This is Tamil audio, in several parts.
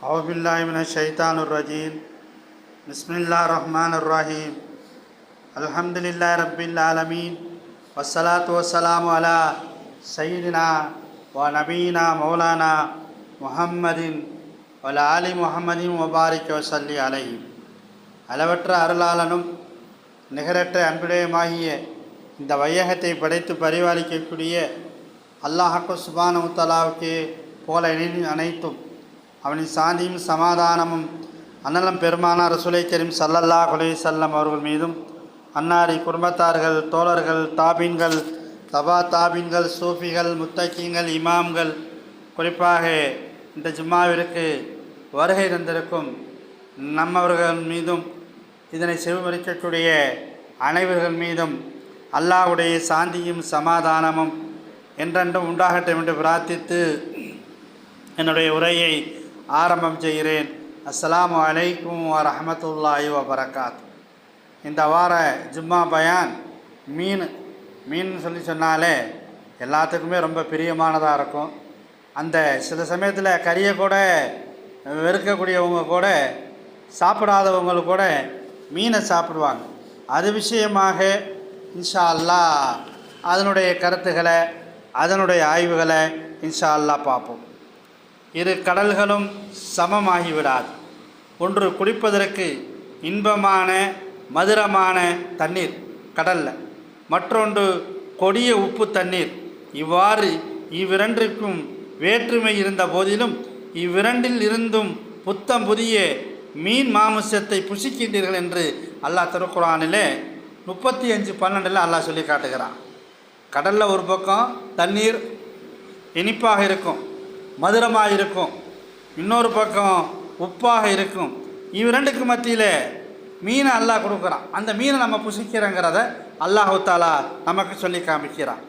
अवबिल्लाशैतानरजीम बसमीम अलहमदिल्ला रबीआलमीन वसलात वसलाम अला सईदना व नबीना मौलाना முஹம்மதின் வல ஆலி முஹம்மதின் முபாரிக் வசல்லி அலையும் அளவற்ற அருளாளனும் நிகரற்ற அன்புடையமாகிய இந்த வையகத்தை படைத்து பரிபாலிக்கக்கூடிய அல்லாஹக்கு சுபான முத்தலாவுக்கு போல இனி அனைத்தும் அவனின் சாந்தியும் சமாதானமும் அன்னலம் பெருமானார் ரசூலை கரீம் சல்லல்லா குலே சல்லம் அவர்கள் மீதும் அன்னாரி குடும்பத்தார்கள் தோழர்கள் தாபீன்கள் தபா தாபீன்கள் சூஃபிகள் முத்தக்கீங்கள் இமாம்கள் குறிப்பாக இந்த ஜும்மாவிற்கு வருகை தந்திருக்கும் நம்மவர்கள் மீதும் இதனை செவிமறிக்கக்கூடிய அனைவர்கள் மீதும் அல்லாவுடைய சாந்தியும் சமாதானமும் என்றென்றும் உண்டாகட்டும் என்று பிரார்த்தித்து என்னுடைய உரையை ஆரம்பம் செய்கிறேன். அஸ்ஸலாமு அலைக்கும் வரமத்துல்லாஹி வபரகாத். இந்த வார ஜும்மா பயான் மீன் மீன் சொல்லி சொன்னாலே எல்லாத்துக்குமே ரொம்ப பிரியமானதாக இருக்கும். அந்த சில சமயத்தில் கறியை கூட வெறுக்கக்கூடியவங்க கூட சாப்பிடாதவங்க கூட மீனை சாப்பிடுவாங்க. அது விஷயமாக இன்ஷா அல்லாஹ் அதனுடைய கருத்துக்களை அதனுடைய ஆய்வுகளை இன்ஷா அல்லாஹ் பார்ப்போம். இரு கடல்களும் சமமாகிவிடாது. ஒன்று குடிப்பதற்கு இன்பமான மதுரமான தண்ணீர் கடலில். மற்றொன்று கொடிய உப்பு தண்ணீர். இவ்வாறு இவ்விரண்டிற்கும் வேற்றுமை இருந்த போதிலும் இவ்விரண்டில் இருந்தும் புத்தம் புதிய மீன் மாமிசத்தை புசிக்கின்றீர்கள் என்று அல்லாஹ் திருக்குறானிலே முப்பத்தி அஞ்சு பன்னெண்டில் அல்லாஹ் சொல்லி காட்டுகிறான். கடலில் ஒரு பக்கம் தண்ணீர் இனிப்பாக இருக்கும். மதுரமாக இருக்கும். இன்னொரு பக்கம் உப்பாக இருக்கும். இவ்விரண்டுக்கு மத்தியில் மீனை அல்லாஹ் கொடுக்குறான். அந்த மீனை நம்ம புசிக்கிறோங்கிறத அல்லாஹு நமக்கு சொல்லி காமிக்கிறான்.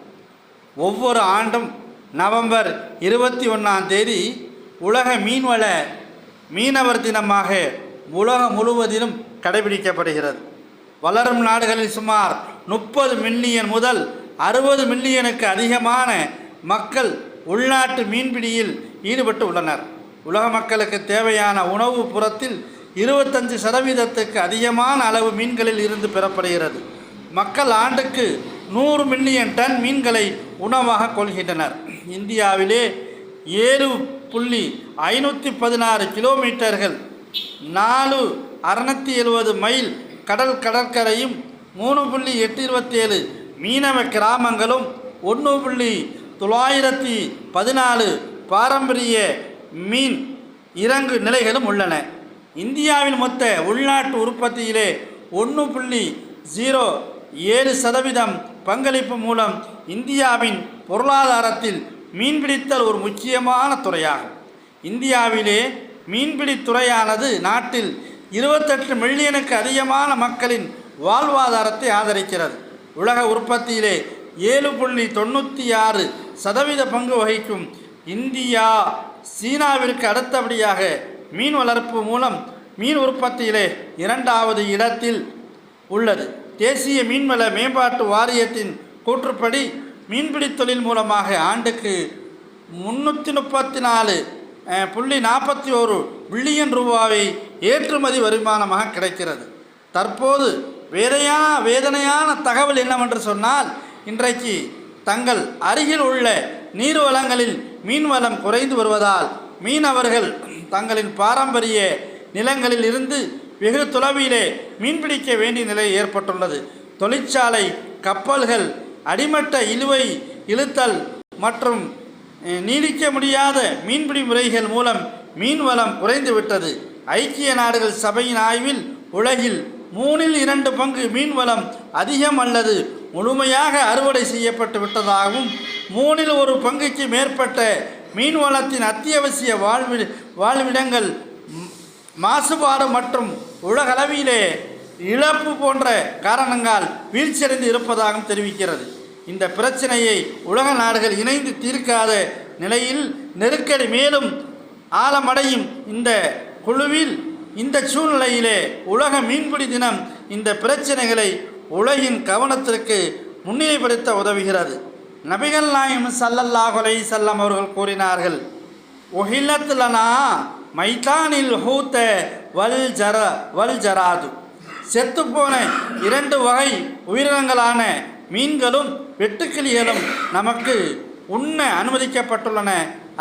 ஒவ்வொரு ஆண்டும் நவம்பர் இருபத்தி ஒன்றாம் தேதி உலக மீன்வள மீனவர் தினமாக உலகம் முழுவதிலும் கடைபிடிக்கப்படுகிறது. வளரும் நாடுகளில் சுமார் முப்பது மில்லியன் முதல் அறுபது மில்லியனுக்கு அதிகமான மக்கள் உள்நாட்டு மீன்பிடியில் ஈடுபட்டு உள்ளனர். உலக மக்களுக்கு தேவையான உணவு புறத்தில் இருபத்தஞ்சு சதவீதத்துக்கு அதிகமான அளவு மீன்களில் இருந்து பெறப்படுகிறது. மக்கள் ஆண்டுக்கு நூறு மில்லியன் டன் மீன்களை உணவாக கொள்கின்றனர். இந்தியாவிலே ஏழு புள்ளி ஐநூற்றி பதினாறு கிலோமீட்டர்கள் நாலு அறுநூத்தி எழுபது மைல் கடல் கடற்கரையும் மூணு புள்ளி எட்டு இருபத்தேழு மீனவ கிராமங்களும் ஒன்று புள்ளி தொள்ளாயிரத்தி பதினாலு பாரம்பரிய மீன் இறங்கு நிலைகளும் உள்ளன. இந்தியாவின் மொத்த உள்நாட்டு உற்பத்தியிலே ஒன்று புள்ளி ஜீரோ ஏழு சதவீதம் பங்களிப்பு மூலம் இந்தியாவின் பொருளாதாரத்தில் மீன்பிடித்தல் ஒரு முக்கியமான துறையாகும். இந்தியாவிலே மீன்பிடி துறையானது நாட்டில் இருபத்தெட்டு மில்லியனுக்கு அதிகமான மக்களின் வாழ்வாதாரத்தை ஆதரிக்கிறது. உலக உற்பத்தியிலே ஏழு புள்ளி தொண்ணூற்றி ஆறு சதவீத பங்கு வகிக்கும் இந்தியா சீனாவிற்கு அடுத்தபடியாக மீன் வளர்ப்பு மூலம் மீன் உற்பத்தியிலே இரண்டாவது இடத்தில் உள்ளது. தேசிய மீன்வள மேம்பாட்டு வாரியத்தின் கூற்றுப்படி மீன்பிடி தொழில் மூலமாக ஆண்டுக்கு முன்னூற்றி முப்பத்தி நாலு புள்ளி நாற்பத்தி ஒரு பில்லியன் ரூபாவை ஏற்றுமதி வருமானமாக கிடைக்கிறது. தற்போது வேதையான வேதனையான தகவல் என்னவென்று சொன்னால் இன்றைக்கு தங்கள் அருகில் உள்ள நீர்வளங்களில் மீன்வளம் குறைந்து வருவதால் மீனவர்கள் தங்களின் பாரம்பரிய நிலங்களில் இருந்து வெகு தொலைவிலே மீன்பிடிக்க வேண்டிய நிலை ஏற்பட்டுள்ளது. தொழிற்சாலை கப்பல்கள் அடிமட்ட இழுவை இழுத்தல் மற்றும் நீடிக்க முடியாத மீன்பிடி முறைகள் மூலம் மீன்வளம் குறைந்துவிட்டது ஐக்கிய நாடுகள் சபையின் ஆய்வில் உலகில் மூணில் இரண்டு பங்கு மீன்வளம் அதிகம் அல்லது முழுமையாக அறுவடை செய்யப்பட்டு விட்டதாகவும் மூணில் ஒரு பங்குக்கு மேற்பட்ட மீன்வளத்தின் அத்தியாவசிய வாழ்வி வாழ்விடங்கள் மாசுபாடு மற்றும் உலகளவிலே இழப்பு போன்ற காரணங்களால் வீழ்ச்சியடைந்து இருப்பதாகவும் தெரிவிக்கிறது. இந்த பிரச்சனையை உலக நாடுகள் இணைந்து தீர்க்காத நிலையில் நெருக்கடி மேலும் ஆழமடையும் இந்த குழுவில் இந்த சூழ்நிலையிலே உலக மீன்பிடி தினம் இந்த பிரச்சனைகளை உலகின் கவனத்திற்கு முன்னிலைப்படுத்த உதவுகிறது. நபிகள் நாயம் சல்லல்லாஹுலை அலைஹி அவர்கள் கூறினார்கள் ஒஹிலத்துலனா மைதானில் ஹூத்த வல் ஜர வல் ஜராது. செத்துப்போன இரண்டு வகை உயிரினங்களான மீன்களும் வெட்டுக்கிளிகளும் நமக்கு உண்ண அனுமதிக்கப்பட்டுள்ளன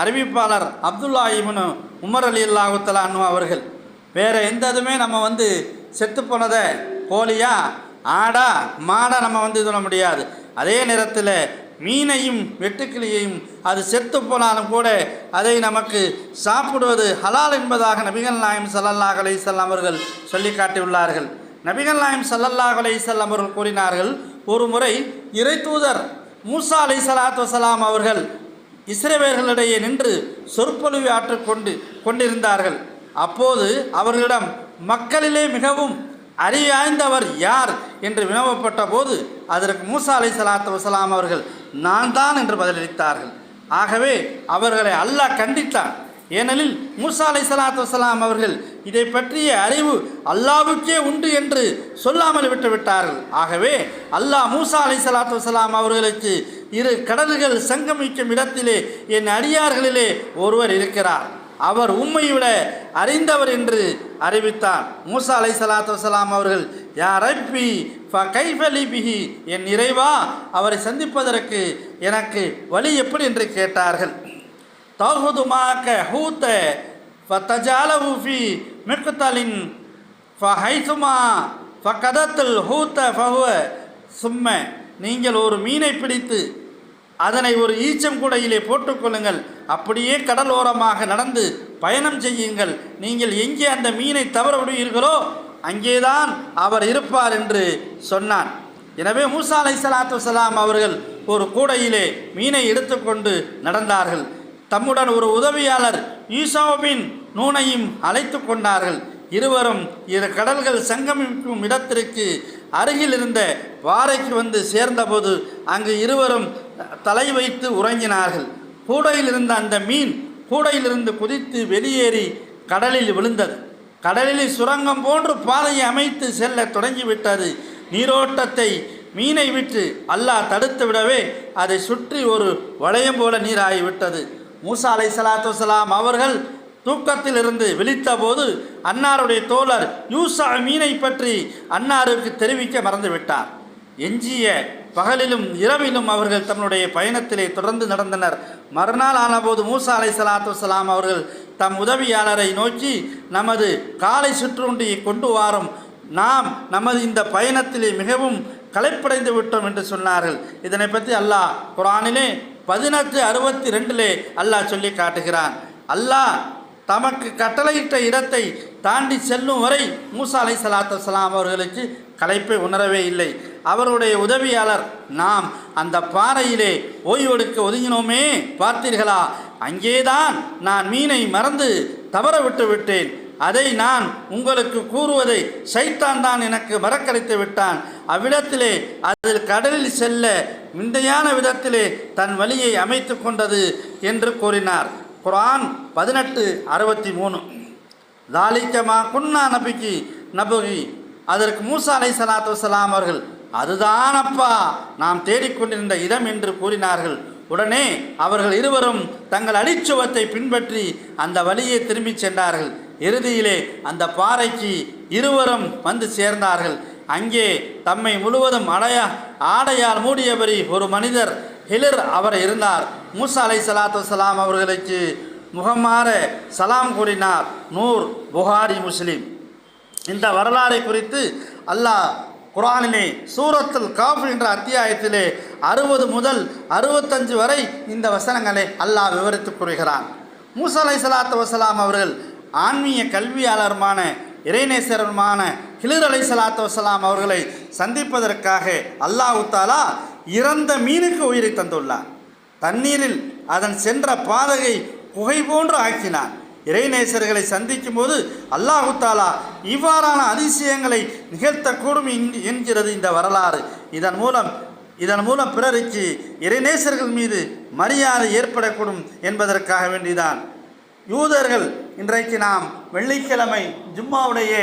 அறிவிப்பாளர் அப்துல்லா இப்னு உமர் அலி அல்லாஹுத்தலானு அவர்கள். வேறு எந்த இதுவுமே நம்ம வந்து செத்து போனதை கோழியா ஆடா மாடா நம்ம வந்து இது பண்ண முடியாது. அதே நேரத்தில் மீனையும் வெட்டுக்கிளியையும் அது செத்து போனாலும் கூட அதை நமக்கு சாப்பிடுவது ஹலால் என்பதாக நபிகள் நாயம் சல்லல்லாஹ் அலைஹி அவர்கள் சொல்லி காட்டியுள்ளார்கள். நபிகள் நாயம் சல்லல்லாஹ் அலைஹி அவர்கள் கூறினார்கள் ஒரு முறை இறை தூதர் மூசா அலை சலாத் வசலாம் அவர்கள் இஸ்ரேவேர்களிடையே நின்று சொற்பொழிவு ஆற்றுக்கொண்டு கொண்டிருந்தார்கள். அப்போது அவர்களிடம் மக்களிலே மிகவும் அறிவாய்ந்தவர் யார் என்று வினவப்பட்ட போது அதற்கு மூசா அலை சலாத்து வசலாம் அவர்கள் நான் தான் என்று பதிலளித்தார்கள். ஆகவே அவர்களை அல்லாஹ் கண்டித்தான். ஏனெனில் மூசா அலை சலாத்து வசலாம் அவர்கள் இதை பற்றிய அறிவு அல்லாவுக்கே உண்டு என்று சொல்லாமல் விட்டுவிட்டார்கள் ஆகவே அல்லாஹ் மூசா அலை சலாத்து வசலாம் அவர்களுக்கு இரு கடல்கள் சங்கமிக்கும் இடத்திலே என் அடியார்களிலே ஒருவர் இருக்கிறார். அவர் உம்மை விட அறிந்தவர் என்று அறிவித்தார். மூசா அலை சலாத்து வலாம் அவர்கள் யார் ரப்பி ஃப கைஃபலி பிஹி? என் இறைவா அவரை சந்திப்பதற்கு எனக்கு வழி எப்படி? என்று கேட்டார்கள். தகுது மாக்க ஹூத்த ஃபத்தஜாலவு ஃப மிக்குத்தலின் ஃபஹைசுமா ஃபகதத்துல் ஹூத்த ஃபஹுவ சும்ம நீங்கள் ஒரு மீனை பிடித்து அதனை ஒரு ஈச்சம் கூடையிலே போட்டுக்கொள்ளுங்கள் அப்படியே கடலோரமாக நடந்து பயணம் செய்யுங்கள். நீங்கள் எங்கே அந்த மீனை தவற விடுவீர்களோ அங்கேதான் அவர் இருப்பார் என்று சொன்னான். எனவே மூசா அலை சலாத்து சலாம் அவர்கள் ஒரு கூடையிலே மீனை எடுத்துக்கொண்டு நடந்தார்கள். தம்முடன் ஒரு உதவியாளர் ஈசாவின் நூனையும் அழைத்து கொண்டார்கள். இருவரும் இரு கடல்கள் சங்கமிக்கும் இடத்திற்கு அருகில் இருந்த வாரைக்கு வந்து சேர்ந்தபோது அங்கு இருவரும் தலை வைத்து உறங்கினார்கள். கூடையில் இருந்த அந்த மீன் கூடையிலிருந்து குதித்து வெளியேறி கடலில் விழுந்தது. கடலில் சுரங்கம் போன்று பாதையை அமைத்து செல்ல தொடங்கிவிட்டது. நீரோட்டத்தை மீனை விட்டு அல்லாஹ் தடுத்து விடவே அதை சுற்றி ஒரு வளையம் போல நீராகிவிட்டது மூசா அலை சலாத்து வசலாம் அவர்கள் தூக்கத்திலிருந்து விழித்தபோது அன்னாருடைய தோழர் யூசா மீனை பற்றி அன்னாருக்கு தெரிவிக்க மறந்துவிட்டார். எஞ்சிய பகலிலும் இரவிலும் அவர்கள் தம்முடைய பயணத்திலே தொடர்ந்து நடந்தனர். மறுநாள் ஆனபோது மூசா அலை சலாத்து சலாம் அவர்கள் தம் உதவியாளரை நோக்கி நமது காலை சுற்றுண்டியை கொண்டு வாரும். நாம் நமது இந்த பயணத்திலே மிகவும் களைப்படைந்து விட்டோம் என்று சொன்னார்கள். இதனை பற்றி அல்லாஹ் குரானிலே பதினெட்டு அறுபத்தி ரெண்டிலே அல்லாஹ் சொல்லி காட்டுகிறான். அல்லாஹ் தமக்கு கட்டளையிட்ட இடத்தை தாண்டி செல்லும் வரை மூசா அலை சலாத்து சலாம் அவர்களுக்கு களைப்பை உணரவே இல்லை. அவருடைய உதவியாளர் நாம் அந்த பாறையிலே ஓய்வெடுக்க ஒதுங்கினோமே பார்த்தீர்களா? அங்கேதான் நான் மீனை மறந்து தவற விட்டு விட்டேன். அதை நான் உங்களுக்கு கூறுவதை சைத்தான் தான் எனக்கு மறக்கடித்து விட்டான். அவ்விடத்திலே அதில் கடலில் செல்ல விந்தையான விதத்திலே தன் வழியை அமைத்து கொண்டது என்று கூறினார். குரான் பதினெட்டு அறுபத்தி மூணு தாலிக்கமா குன்னா நபிக்கு நபுகி. அதற்கு மூசா அலை சலாத்து வலாம் அவர்கள் அதுதானப்பா நாம் தேடிக்கொண்டிருந்த இடம் என்று கூறினார்கள். உடனே அவர்கள் இருவரும் தங்கள் அடிச்சுவத்தை பின்பற்றி அந்த வழியை திரும்பிச் சென்றார்கள். இறுதியிலே அந்த பாறைக்கு இருவரும் வந்து சேர்ந்தார்கள். அங்கே தம்மை முழுவதும் அடைய ஆடையால் மூடியபடி ஒரு மனிதர் ஹிலர் அவர் இருந்தார். மூசா அலை சலாத்து வசலாம் அவர்களுக்கு முகமாற சலாம் கூறினார். நூர் புகாரி முஸ்லீம். இந்த வரலாறை குறித்து அல்லாஹ் குரானிலே சூரத்தில் காஃப் என்ற அத்தியாயத்திலே அறுபது முதல் அறுபத்தஞ்சு வரை இந்த வசனங்களை அல்லாஹ் விவரித்து கூறுகிறான். மூசா அலை சலாத்து வசலாம் அவர்கள் ஆன்மீக கல்வியாளருமான இறைநேசருமான ஹிலர் அலை சலாத்து வசலாம் அவர்களை சந்திப்பதற்காக அல்லாஹு தாலா இறந்த மீனுக்கு உயிரை தந்துள்ளார். தண்ணீரில் அதன் சென்ற பாதகை புகை போன்று ஆக்கினான் இறைநேசர்களை சந்திக்கும் போது அல்லாஹு தாலா இவ்வாறான அதிசயங்களை நிகழ்த்தக்கூடும் என்கிறது இந்த வரலாறு. இதன் மூலம் இதன் மூலம் பிறருக்கு இறைநேசர்கள் மீது மரியாதை ஏற்படக்கூடும் என்பதற்காக வேண்டிதான். யூதர்கள் இன்றைக்கு நாம் வெள்ளிக்கிழமை ஜும்மாவுடைய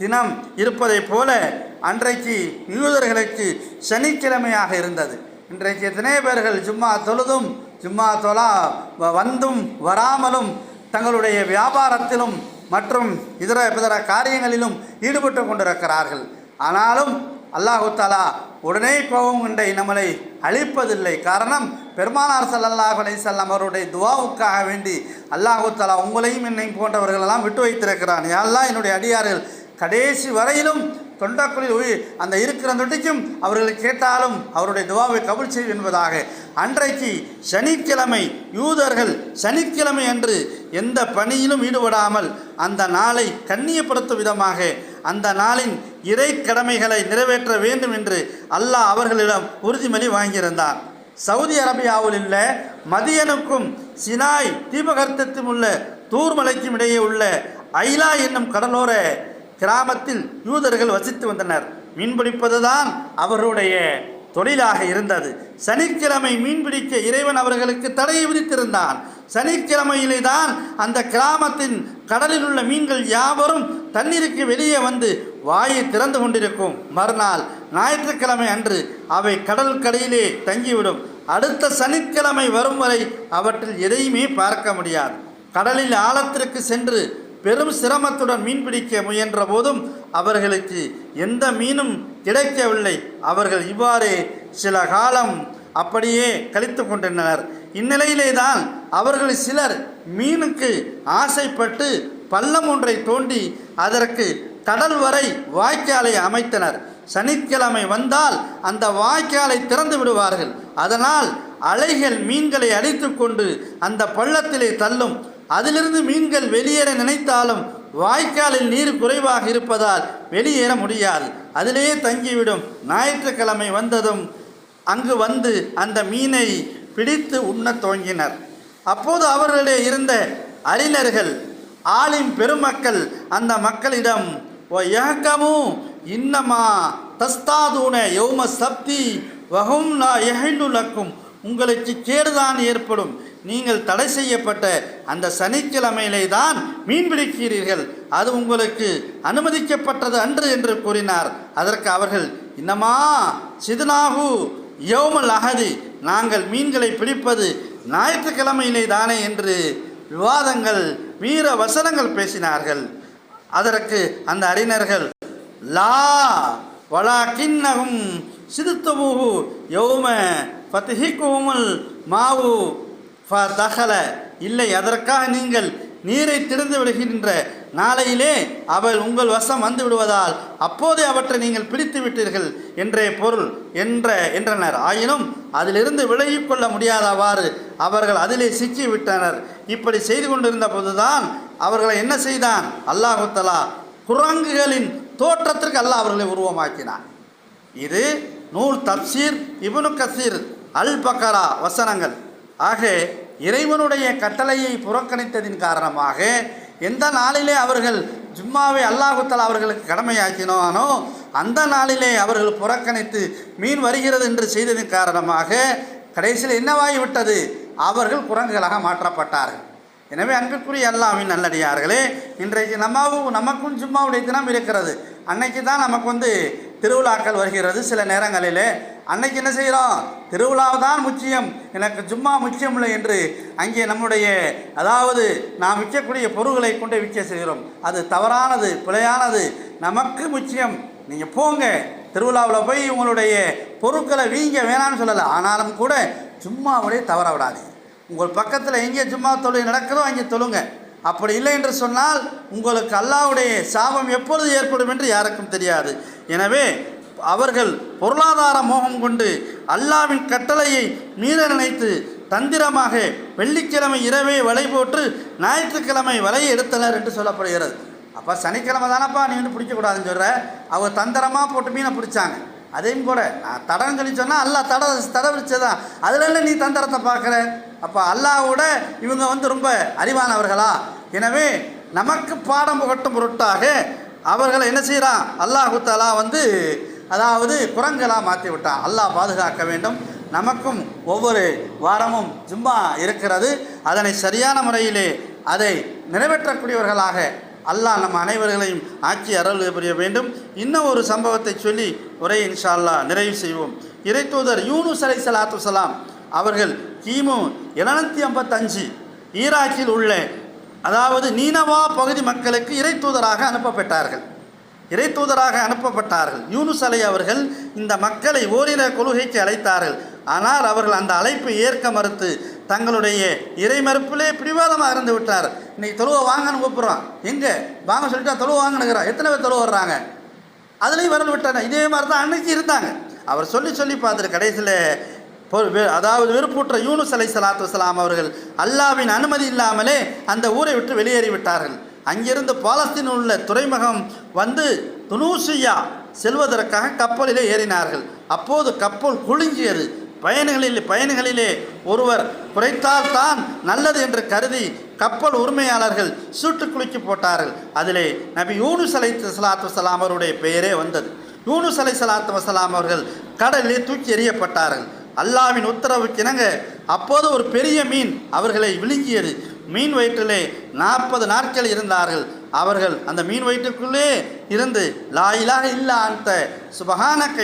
தினம் இருப்பதைப் போல அன்றைக்கு யூதர்களுக்கு சனிக்கிழமையாக இருந்தது. இன்றைக்கு எத்தனை பேர்கள் ஜும்மா தொழுதும் ஜும்மா தொலா வ- வந்தும் வராமலும் தங்களுடைய வியாபாரத்திலும் மற்றும் இதர இதர காரியங்களிலும் ஈடுபட்டு கொண்டிருக்கிறார்கள். ஆனாலும் அல்லாஹு தாலா உடனே கோபம் கொண்டை நம்மளை அழிப்பதில்லை. காரணம் பெருமானார் ஸல்லல்லாஹு அலைஹி அவருடைய துவாவுக்காக வேண்டி அல்லாஹு தாலா உங்களையும் என்னையும் போன்றவர்களெல்லாம் விட்டு வைத்திருக்கிறான். யாரெல்லாம் என்னுடைய அடியார்கள் கடைசி வரையிலும் தொண்டாக்குழில் உயி அந்த இருக்கிற தொட்டிக்கும் அவர்கள் கேட்டாலும் அவருடைய துவாவை கபுல் செய்யும் என்பதாக. அன்றைக்கு சனிக்கிழமை யூதர்கள் சனிக்கிழமை அன்று எந்த பணியிலும் ஈடுபடாமல் அந்த நாளை கண்ணியப்படுத்தும் விதமாக அந்த நாளின் இறை கடமைகளை நிறைவேற்ற வேண்டும் என்று அல்லாஹ் அவர்களிடம் உறுதிமொழி வாங்கியிருந்தார். சவுதி அரேபியாவில் உள்ள மதியனுக்கும் சினாய் தீபகற்பத்தும் உள்ள தூர்மலைக்கும் இடையே உள்ள ஐலா என்னும் கடலோர கிராமத்தில் யூதர்கள் வசித்து வந்தனர். மீன்பிடிப்பதுதான் அவருடைய தொழிலாக இருந்தது. சனிக்கிழமை மீன்பிடிக்க இறைவன் அவர்களுக்கு தடையை விதித்திருந்தான். சனிக்கிழமையிலே தான் அந்த கிராமத்தின் கடலில் உள்ள மீன்கள் யாவரும் தண்ணீருக்கு வெளியே வந்து வாயை திறந்து கொண்டிருக்கும். மறுநாள் ஞாயிற்றுக்கிழமை அன்று அவை கடல் கடையிலே தங்கிவிடும். அடுத்த சனிக்கிழமை வரும் வரை அவற்றில் எதையுமே பார்க்க முடியாது. கடலில் ஆழத்திற்கு சென்று பெரும் சிரமத்துடன் மீன்பிடிக்க முயன்ற போதும் அவர்களுக்கு எந்த மீனும் கிடைக்கவில்லை. அவர்கள் இவ்வாறே சில காலம் அப்படியே கழித்து கொண்டிருந்தனர். இந்நிலையிலே தான் அவர்கள் சிலர் மீனுக்கு ஆசைப்பட்டு பள்ளம் ஒன்றை தோண்டி அதற்கு கடல் வரை வாய்க்காலை அமைத்தனர். சனிக்கிழமை வந்தால் அந்த வாய்க்காலை திறந்து விடுவார்கள். அதனால் அலைகள் மீன்களை அடித்துக்கொண்டு அந்த பள்ளத்திலே தள்ளும். அதிலிருந்து மீன்கள் வெளியேற நினைத்தாலும் வாய்க்காலில் நீர் குறைவாக இருப்பதால் வெளியேற முடியாது. அதிலேயே தங்கிவிடும். ஞாயிற்றுக்கிழமை வந்ததும் அங்கு வந்து அந்த மீனை பிடித்து உண்ணத் துவங்கினர். அப்போது அவர்களிடையே இருந்த அறிஞர்கள் ஆளின் பெருமக்கள் அந்த மக்களிடம் ஓ யஹக்கமு இன்னமா தஸ்தாதூன யௌம சப்தி வகும் லா யஹில்லு உங்களுக்கு கேடுதான் ஏற்படும். நீங்கள் தடை செய்யப்பட்ட அந்த சனிக்கிழமையிலே தான் மீன் பிடிக்கிறீர்கள். அது உங்களுக்கு அனுமதிக்கப்பட்டது அன்று என்று கூறினார். அதற்கு அவர்கள் இன்னமா சிதுனாகு யோமல் அகதி நாங்கள் மீன்களை பிடிப்பது ஞாயிற்றுக்கிழமையிலே தானே என்று விவாதங்கள் வீர வசனங்கள் பேசினார்கள். அதற்கு அந்த அறிஞர்கள் லா வலா கிண்ணகும் சிதுத்தமுகு யோம ஃபத்திஹிக்குமுல் மாவு ஃபதகல இல்லை அதற்காக நீங்கள் நீரை திறந்து விடுகின்ற நாளையிலே அவள் உங்கள் வசம் வந்து விடுவதால் அப்போதே அவற்றை நீங்கள் பிடித்து விட்டீர்கள் என்றே பொருள் என்ற என்றனர். ஆயினும் அதிலிருந்து விலகிக்கொள்ள முடியாதவாறு அவர்கள் அதிலே சிக்கி விட்டனர். இப்படி செய்து கொண்டிருந்த போதுதான் அவர்களை என்ன செய்தான்? அல்லாஹுத்தலா குரங்குகளின் தோற்றத்திற்கு அல்லாஹ் அவர்களை உருவமாக்கினான். இது நூல் தப்சீர் இபுனு கசீர் அல் பக்கரா வசனங்கள். ஆக இறைவனுடைய கட்டளையை புறக்கணித்ததின் காரணமாக எந்த நாளிலே அவர்கள் ஜும்மாவை அல்லாஹுத்தல் அவர்களுக்கு கடமையாக்கினானோ அந்த நாளிலே அவர்கள் புறக்கணித்து மீன் வருகிறது என்று செய்ததின் காரணமாக கடைசியில் என்னவாகிவிட்டது? அவர்கள் குரங்குகளாக மாற்றப்பட்டார்கள். எனவே அன்புக்குரிய அல்லாவின் நல்லடியார்களே இன்றைக்கு நம்மவும் நமக்கும் ஜும்மாவுடைய தினம் இருக்கிறது. அன்னைக்கு தான் நமக்கு வந்து திருவிழாக்கள் வருகிறது. சில நேரங்களிலே அன்னைக்கு என்ன செய்கிறோம் திருவிழாவை தான் முக்கியம். எனக்கு சும்மா முக்கியம் இல்லை என்று அங்கே நம்முடைய அதாவது நாம் விற்கக்கூடிய பொருள்களை கொண்டு விற்க செய்கிறோம். அது தவறானது பிழையானது. நமக்கு முக்கியம். நீங்கள் போங்க. திருவிழாவில் போய் உங்களுடைய பொருட்களை வீங்க வேணாம்னு சொல்லலை. ஆனாலும் கூட சும்மாவுடைய தவற விடாது உங்கள் பக்கத்தில் எங்கே சும்மா தொழில் நடக்கிறதோ அங்கே தொழுங்க. அப்படி இல்லை என்று சொன்னால் உங்களுக்கு அல்லாவுடைய சாபம் எப்பொழுது ஏற்படும் என்று யாருக்கும் தெரியாது. எனவே அவர்கள் பொருளாதார மோகம் கொண்டு அல்லாவின் கட்டளையை மீற நினைத்து தந்திரமாக வெள்ளிக்கிழமை இரவே வலை போட்டு ஞாயிற்றுக்கிழமை வலையை எடுத்தனர் என்று சொல்லப்படுகிறது. அப்போ சனிக்கிழமை தானப்பா நீ வந்து பிடிக்கக்கூடாதுன்னு சொல்கிற அவங்க தந்திரமாக போட்டு மீனை பிடிச்சாங்க. அதையும் கூட நான் தடன்னு சொல்லி சொன்னால் அல்லா தட தடை விரிச்சதான் அதில் நீ தந்திரத்தை பார்க்குற? அப்போ அல்லாவோட இவங்க வந்து ரொம்ப அறிவானவர்களா? எனவே நமக்கு பாடம் புகட்டும் பொருட்டாக அவர்களை என்ன செய்கிறான் அல்லாஹு தாலா வந்து அதாவது குரங்களாக மாற்றி விட்டான் அல்லாஹ் பாதுகாக்க வேண்டும். நமக்கும் ஒவ்வொரு வாரமும் ஜும்மா இருக்கிறது. அதனை சரியான முறையிலே அதை நிறைவேற்றக்கூடியவர்களாக அல்லாஹ் நம் அனைவர்களையும் ஆட்சி அருள் புரிய வேண்டும். இன்னும் ஒரு சம்பவத்தை சொல்லி உரையை இன்ஷா நிறைவு செய்வோம். இறைத்தூதர் யூனுஸ் அலை சலாத்து சலாம் அவர்கள் கிமு எழுநூற்றி ஐம்பத்தஞ்சு ஈராக்கில் உள்ள அதாவது நீனவா பகுதி மக்களுக்கு இறை தூதராக அனுப்பப்பட்டார்கள். இறை தூதராக அனுப்பப்பட்டார்கள். யூனுஸ் அலை அவர்கள் இந்த மக்களை ஓரின கொள்கைக்கு அழைத்தார்கள். ஆனால் அவர்கள் அந்த அழைப்பை ஏற்க மறுத்து தங்களுடைய இறை மறுப்பிலே பிடிவாதமாக இருந்து விட்டார். இன்னைக்கு தொழுவ வாங்கன்னு கூப்பிட்றோம் எங்கே? வாங்க சொல்லிட்டா தொழுவ வாங்கணுங்கிறோம் எத்தனை பேர் தொழுவ வர்றாங்க? அதுலேயும் வரல் விட்டாங்க. இதே மாதிரி தான் அன்னைக்கு இருந்தாங்க. அவர் சொல்லி சொல்லி பார்த்துட்டு கடைசியில் வெ- அதாவது வெறுப்புற்ற யூனுஸ் அலை சலாத்து வசலாம் அவர்கள் அல்லாவின் அனுமதி இல்லாமலே அந்த ஊரை விட்டு வெளியேறி விட்டார்கள் அங்கிருந்து பாலஸ்தீனில் உள்ள துறைமுகம் வந்து துனூசியா செல்வதற்காக கப்பலிலே ஏறினார்கள். அப்போது கப்பல் குலுங்கியது. பயணிகளில் பயணிகளிலே ஒருவர் குறைத்தால் தான் நல்லது என்று கருதி கப்பல் உரிமையாளர்கள் சூட்டு குலுக்கி போட்டார்கள். அதிலே நபி யூனுஸ் அலை சலாத்து வசலாம் அவருடைய பெயரே வந்தது. யூனுஸ் அலை சலாத்து வசலாம் அவர்கள் கடலிலே தூக்கி எறியப்பட்டார்கள். அல்லாவின் உத்தரவுக்கு இணங்க அப்போது ஒரு பெரிய மீன் அவர்களை விழுங்கியது. மீன் வயிற்றிலே நாற்பது நாட்கள் இருந்தார்கள். அவர்கள் அந்த மீன் வயிற்றுக்குள்ளே இருந்து லாயிலாக இலாஹ இல்லா அந்த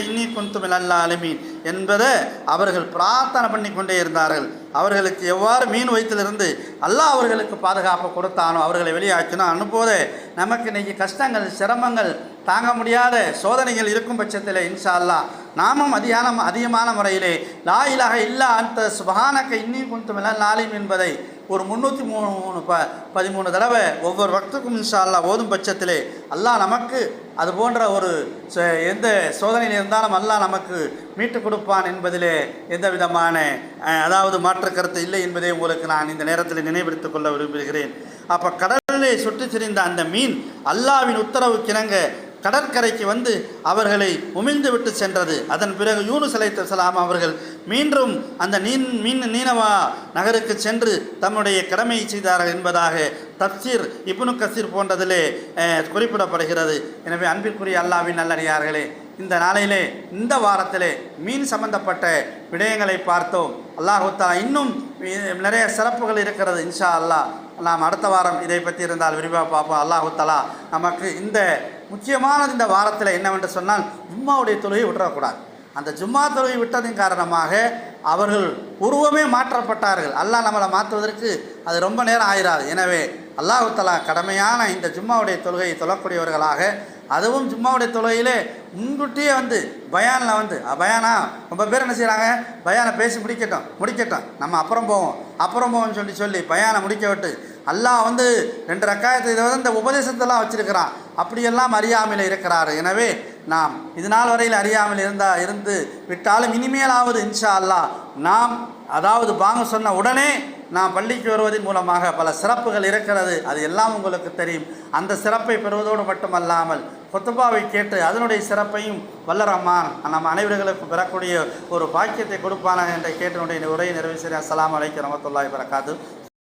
இன்னி குந்துமில் அல்லா அலமீன் என்பதை அவர்கள் பிரார்த்தனை பண்ணி கொண்டே இருந்தார்கள். அவர்களுக்கு எவ்வாறு மீன் வயிற்றிலிருந்து அல்லாஹ் அவர்களுக்கு பாதுகாப்பு கொடுத்தானோ அவர்களை வெளியாக்கினோ அனுப்போதே நமக்கு இன்றைக்கி கஷ்டங்கள் சிரமங்கள் தாங்க முடியாத சோதனைகள் இருக்கும் பட்சத்தில் இன்ஷா அல்லாஹ் நாமும் அதிகான அதிகமான முறையிலே லாயிலாக இலாஹ இல்லா அந்த இன்னி குந்துமில் அல்லாலிம் என்பதை ஒரு முந்நூற்றி மூணு மூணு ப பதிமூணு தடவை ஒவ்வொரு வக்துக்கும் இன்ஷா அல்லாஹ் ஓதும் பட்சத்திலே அல்லாஹ் நமக்கு அது போன்ற ஒரு எந்த சோதனையில் இருந்தாலும் அல்லாஹ் நமக்கு மீட்டு கொடுப்பான் என்பதிலே எந்த விதமான அதாவது மாற்று கருத்து இல்லை என்பதை உங்களுக்கு நான் இந்த நேரத்தில் நினைவுறுத்திக் கொள்ள விரும்புகிறேன். அப்போ கடலிலே சுற்றி திரிந்த அந்த மீன் அல்லாவின் உத்தரவுக்கிணங்க கடற்கரைக்கு வந்து அவர்களை உமிழ்ந்து விட்டு சென்றது. அதன் பிறகு யூனு சிலைத்த சலாம் அவர்கள் மீண்டும் அந்த நீன் மீன் நீனவா நகருக்கு சென்று தம்முடைய கடமையை செய்தார்கள் என்பதாக தப்சீர் இப்னு கசீர் போன்றதிலே குறிப்பிடப்படுகிறது. எனவே அன்பிற்குரிய அல்லாவின் நல்லடியார்களே இந்த நாளையிலே இந்த வாரத்திலே மீன் சம்பந்தப்பட்ட விடயங்களை பார்த்தோம். அல்லாஹு இன்னும் நிறைய சிறப்புகள் இருக்கிறது இன்ஷா அல்லாஹ் நாம் அடுத்த வாரம் இதை பற்றி இருந்தால் விரிவாக பார்ப்போம். அல்லாஹு நமக்கு இந்த முக்கியமானது இந்த வாரத்தில் என்னவென்று சொன்னால் ஜும்மாவுடைய தொழுகை விட்டுறக்கூடாது. அந்த ஜும்மா தொழுகை விட்டதின் காரணமாக அவர்கள் உருவமே மாற்றப்பட்டார்கள். அல்லாஹ் நம்மளை மாற்றுவதற்கு அது ரொம்ப நேரம் ஆயிராது. எனவே அல்லாஹுத்தலா கடமையான இந்த ஜும்மாவுடைய தொழுகையை தொழக்கூடியவர்களாக அதுவும் ஜும்மாவுடைய தொழுகையிலே முன்கூட்டியே வந்து பயானில் வந்து பயானா ரொம்ப பேர் என்ன செய்கிறாங்க பயானை பேசி முடிக்கட்டும் முடிக்கட்டும். நம்ம அப்புறம் போவோம் அப்புறம் போவோம்னு சொல்லி சொல்லி பயானை முடிக்க விட்டு அல்லாஹ் வந்து ரெண்டு ரக்காயத்தை இதை வந்து இந்த உபதேசத்தெல்லாம் வச்சுருக்கிறான். அப்படியெல்லாம் அறியாமையில் இருக்கிறார். எனவே நாம் இது நாள் வரையில் அறியாமல் இருந்தா இருந்து விட்டாலும் இனிமேலாவது இன்ஷா அல்லாஹ் நாம் அதாவது பாங்க சொன்ன உடனே நாம் பள்ளிக்கு வருவதன் மூலமாக பல சிறப்புகள் இருக்கிறது. அது எல்லாம் உங்களுக்கு தெரியும். அந்த சிறப்பை பெறுவதோடு மட்டுமல்லாமல் கொத்துபாவை கேட்டு அதனுடைய சிறப்பையும் வல்ல நம்ம நம் பெறக்கூடிய ஒரு பாக்கியத்தை கொடுப்பானா என்ற கேட்டனுடைய உரையை நிறைவு செய்ய அஸ்லாம் வலைக்கு ரமத்துல்லாய் வரகாத்து